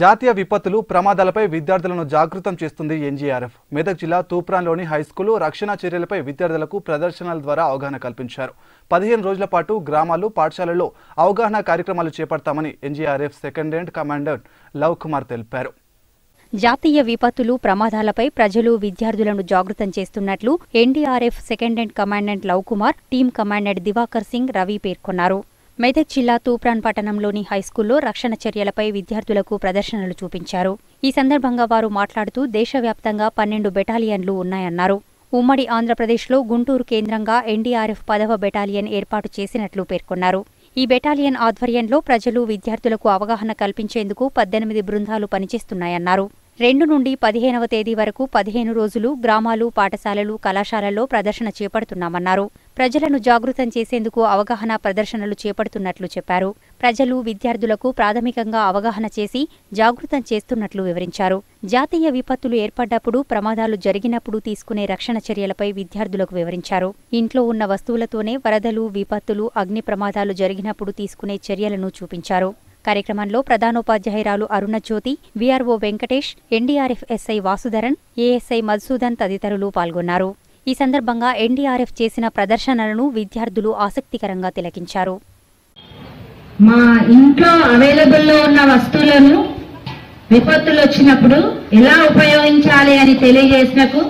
జాతీయ విపత్తులు ప్రమాదాలపై విద్యార్థులను జాగృతం చేస్తుంది ఎన్జీఆర్ఎఫ్. మెదక్ జిల్లా తూప్రాన్లోని హైస్కూలు రక్షణ చర్యలపై విద్యార్థులకు ప్రదర్శనల ద్వారా అవగాహన కల్పించారు. పదిహేను రోజుల పాటు గ్రామాలు పాఠశాలల్లో అవగాహన కార్యక్రమాలు చేపడతామని ఎన్జీఆర్ఎఫ్ సెకండెంట్ కమాండెంట్ లవ్ కుమార్ తెలిపారు. జాతీయ విపత్తులు ప్రమాదాలపై ప్రజలు విద్యార్థులను జాగృతం చేస్తున్నట్లు NDRF సెకండెంట్ commandant Love Kumar team commandant Diwakar Singh Ravi పేర్కొన్నారు. మెదక్ జిల్లా తూప్రాన్ పట్టణంలోని హైస్కూల్లో రక్షణ చర్యలపై విద్యార్థులకు ప్రదర్శనలు చూపించారు. ఈ సందర్భంగా వారు మాట్లాడుతూ దేశవ్యాప్తంగా పన్నెండు బెటాలియన్లు ఉన్నాయన్నారు. ఉమ్మడి ఆంధ్రప్రదేశ్లో గుంటూరు కేంద్రంగా ఎన్డీఆర్ఎఫ్ పదవ బెటాలియన్ ఏర్పాటు చేసినట్లు పేర్కొన్నారు. ఈ బెటాలియన్ ఆధ్వర్యంలో ప్రజలు విద్యార్థులకు అవగాహన కల్పించేందుకు పద్దెనిమిది బృందాలు పనిచేస్తున్నాయన్నారు. రెండు నుండి పదిహేనవ తేదీ వరకు పదిహేను రోజులు గ్రామాలు పాఠశాలలు కళాశాలల్లో ప్రదర్శన చేపడుతున్నామన్నారు. ప్రజలను జాగృతం చేసేందుకు అవగాహన ప్రదర్శనలు చేపడుతున్నట్లు చెప్పారు. ప్రజలు విద్యార్థులకు ప్రాథమికంగా అవగాహన చేసి జాగృతం చేస్తున్నట్లు వివరించారు. జాతీయ విపత్తులు ఏర్పడ్డప్పుడు ప్రమాదాలు జరిగినప్పుడు తీసుకునే రక్షణ చర్యలపై విద్యార్థులకు వివరించారు. ఇంట్లో ఉన్న వస్తువులతోనే వరదలు విపత్తులు అగ్ని ప్రమాదాలు జరిగినప్పుడు తీసుకునే చర్యలను చూపించారు. కార్యక్రమంలో ప్రధానోపాధ్యాయురాలు Arunajyothi VRO Venkatesh NDRF SI Vasudharan ASI Madhusudan తదితరులు పాల్గొన్నారు. ఈ సందర్భంగా ఎన్డీఆర్ఎఫ్ చేసిన ప్రదర్శనలను విద్యార్థులు ఆసక్తికరంగా తిలకించారు. మా ఇంట్లో అవైలబుల్లో ఉన్న వస్తువులను విపత్తులు వచ్చినప్పుడు ఎలా ఉపయోగించాలి అని తెలియజేసినకు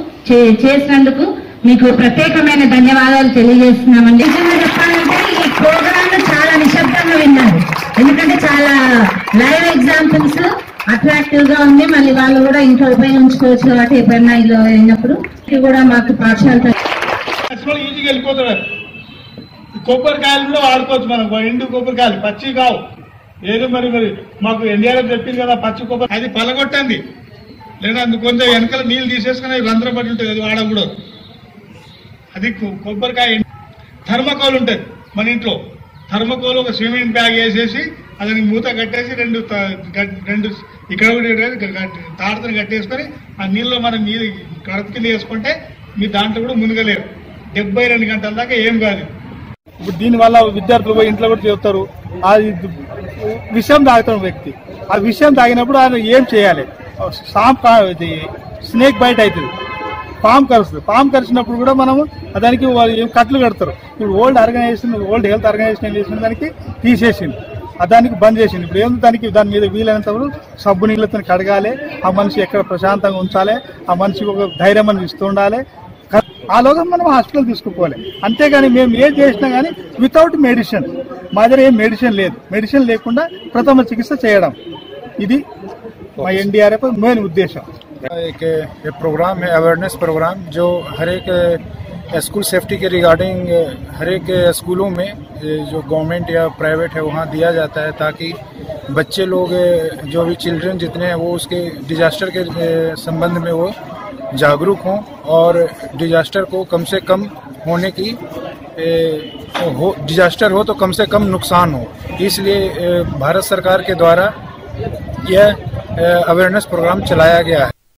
చేసినందుకు మీకు ప్రత్యేకమైన ధన్యవాదాలు తెలియజేస్తున్నామండి. నిజంగా చెప్పాలంటే చాలా లైవ్ ఎగ్జాంపుల్స్ అట్రాక్టివ్గా ఉంది. మళ్ళీ వాళ్ళు కూడా ఇంట్లో ఉపయోగించుకోవచ్చు కాబట్టి ఎప్పుడైనా ఇలా అయినప్పుడు. ఇది కూడా మాకు పాఠశాల యాక్చువల్ ఈజీగా వెళ్ళిపోతాడు కొబ్బరికాయలు వాడుకోవచ్చు మనం. ఎండు కొబ్బరికాయలు పచ్చి కావు. ఏదో మరి మరి మాకు ఎన్డీఆర్ఎఫ్ చెప్పింది కదా పచ్చి కొబ్బరి. అది పలగొట్టండి. లేదా అందుకు కొంచెం వెనకాల నీళ్ళు తీసేసుకుని రంధ్రం పడి ఉంటుంది. అది వాడకూడదు. అది కొబ్బరికాయ థర్మకోల్ ఉంటుంది మన ఇంట్లో. థర్మకోల్ ఒక సిమెంట్ బ్యాగ్ వేసేసి అతనికి మూత కట్టేసి రెండు రెండు ఇక్కడ కూడా ఇక్కడ కట్టేసుకొని ఆ నీళ్ళు మనం నీరు కడత కింద వేసుకుంటే మీ దాంట్లో కూడా మునగలేరు. డెబ్బై రెండు గంటల దాకా ఏం కాదు. ఇప్పుడు దీని వల్ల విద్యార్థులు పోయి ఇంట్లో కూడా చెబుతారు అది విషయం తాగుతున్న వ్యక్తి. ఆ విషయం తాగినప్పుడు ఆయన ఏం చేయాలి? సాంప్ స్నేక్ బైట్ అవుతుంది. పాము కరుస్తుంది. పాము కరిచినప్పుడు కూడా మనము దానికి వాళ్ళు ఏం కట్లు కడతారు. ఇప్పుడు world organisation world health organisation ఏం చేసిన దానికి తీసేసింది. దానికి బంద్ చేసింది ఇప్పుడు ఏంది దానికి దాని మీద వీలైనంత వరకు సబ్బు నీళ్ళతో కడగాలి ఆ మనిషి ఎక్కడ ప్రశాంతంగా ఉంచాలి ఆ మనిషికి ఒక ధైర్యం అని ఇస్తూ ఉండాలి క- ఆ లోగా మనం హాస్పిటల్ తీసుకుపోవాలి అంతేగాని మేము ఏం చేసినా కానీ వితౌట్ మెడిసిన్ మా దగ్గర ఏం మెడిసిన్ లేదు మెడిసిన్ లేకుండా ప్రథమ చికిత్స చేయడం ఇది మా ఎన్డీఆర్ఎఫ్ మెయిన్ ఉద్దేశం एक, एक प्रोग्राम है अवेयरनेस प्रोग्राम जो हर एक अ, स्कूल सेफ्टी के रिगार्डिंग हर एक स्कूलों में जो गवर्नमेंट या प्राइवेट है, वहाँ दिया जाता है ताकि बच्चे लोग जो भी चिल्ड्रन जितने हैं, वो उसके डिजास्टर के संबंध में वो जागरूक हों और डिजास्टर को कम से कम होने की हो डिजास्टर हो तो कम से कम नुकसान हो। इसलिए भारत सरकार के द्वारा यह अवेयरनेस प्रोग्राम चलाया गया है।